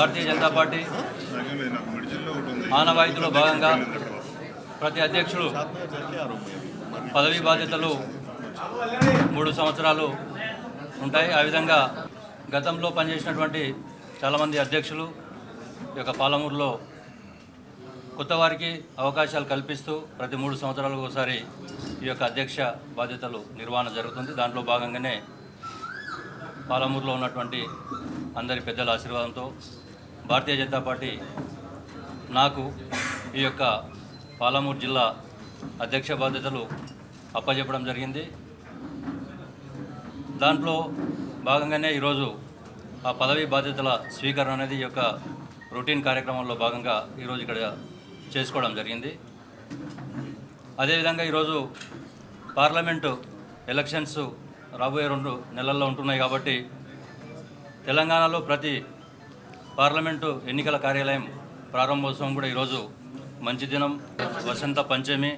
Bharatiya Janata party ఆనవాయితీలో భాగంగా ప్రతి అధ్యక్షుడు పదవీ బాధ్యతలు మూడు సంవత్సరాలు ఉంటాయి. ఆ విధంగా గతంలో పనిచేసినటువంటి చాలామంది అధ్యక్షులు ఈ యొక్క పాలమూరులో కొత్త వారికి అవకాశాలు కల్పిస్తూ ప్రతి మూడు సంవత్సరాలకు ఒకసారి ఈ యొక్క అధ్యక్ష బాధ్యతలు నిర్వహణ జరుగుతుంది. దాంట్లో భాగంగానే పాలమూరులో ఉన్నటువంటి అందరి పెద్దల ఆశీర్వాదంతో భారతీయ జనతా పార్టీ నాకు ఈ యొక్క పాలమూరు జిల్లా అధ్యక్ష బాధ్యతలు అప్పచెప్పడం జరిగింది. దాంట్లో భాగంగానే ఈరోజు ఆ పదవీ బాధ్యతల స్వీకరణ అనేది ఈ యొక్క రొటీన్ కార్యక్రమంలో భాగంగా ఈరోజు ఇక్కడ చేసుకోవడం జరిగింది. అదేవిధంగా ఈరోజు పార్లమెంటు ఎలక్షన్స్ రాబోయే రెండు నెలల్లో ఉంటున్నాయి కాబట్టి తెలంగాణలో ప్రతి పార్లమెంటు ఎన్నికల కార్యాలయం ప్రారంభోత్సవం కూడా ఈరోజు మంచి దినం. వసంత పంచమి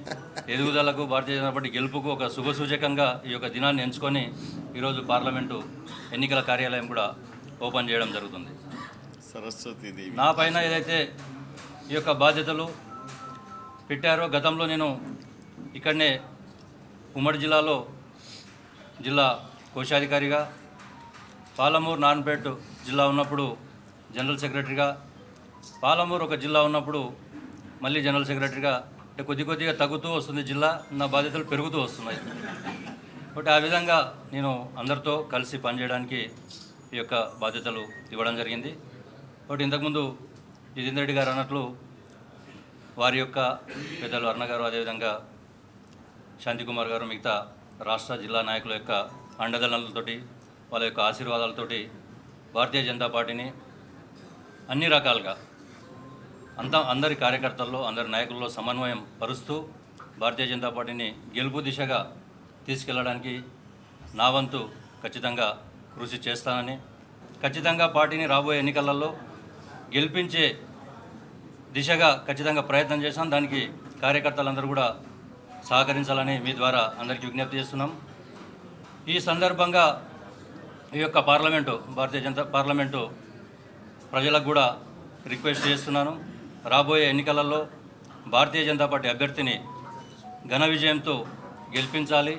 ఎదుగుదలకు భారతీయ జనతా పార్టీ గెలుపుకు ఒక శుభసూచకంగా ఈ యొక్క దినాన్ని ఎంచుకొని ఈరోజు పార్లమెంటు ఎన్నికల కార్యాలయం కూడా ఓపెన్ చేయడం జరుగుతుంది. సరస్వతి నా పైన ఏదైతే ఈ యొక్క బాధ్యతలు పెట్టారో గతంలో నేను ఇక్కడనే ఉమ్మడి జిల్లాలో జిల్లా కోశాధికారిగా పాలమూరు నాన్పేట్ జిల్లా ఉన్నప్పుడు జనరల్ సెక్రటరీగా. పాలమూరు ఒక జిల్లా ఉన్నప్పుడు మళ్ళీ జనరల్ సెక్రటరీగా. అంటే కొద్ది కొద్దిగా తగ్గుతూ వస్తుంది జిల్లా నా బాధ్యతలు పెరుగుతూ వస్తున్నాయి. కాబట్టి ఆ విధంగా నేను అందరితో కలిసి పనిచేయడానికి ఈ యొక్క బాధ్యతలు ఇవ్వడం జరిగింది. కాబట్టి ఇంతకుముందు జితేందర్ రెడ్డి గారు అన్నట్లు వారి యొక్క పెద్దలు అరుణ గారు అదేవిధంగా శాంతికుమార్ గారు మిగతా రాష్ట్ర జిల్లా నాయకుల యొక్క అండదండలతోటి వాళ్ళ యొక్క ఆశీర్వాదాలతోటి భారతీయ జనతా పార్టీని అన్ని రకాలుగా. అంతా అందరి కార్యకర్తల్లో అందరి నాయకుల్లో సమన్వయం పరుస్తూ భారతీయ జనతా పార్టీని గెలుపు దిశగా తీసుకెళ్ళడానికి నా వంతు ఖచ్చితంగా కృషి చేస్తానని ఖచ్చితంగా పార్టీని రాబోయే ఎన్నికలలో గెలిపించే దిశగా ఖచ్చితంగా ప్రయత్నం చేస్తాం దానికి కార్యకర్తలందరూ కూడా సహకరించాలని మీ ద్వారా అందరికీ విజ్ఞప్తి చేస్తున్నాం. ఈ సందర్భంగా ఈ యొక్క పార్లమెంటు భారతీయ జనతా పార్లమెంటు ప్రజలకు కూడా రిక్వెస్ట్ చేస్తున్నాను. రాబోయే ఎన్నికలలో భారతీయ జనతా పార్టీ అభ్యర్థిని ఘన విజయంతో గెలిపించాలి.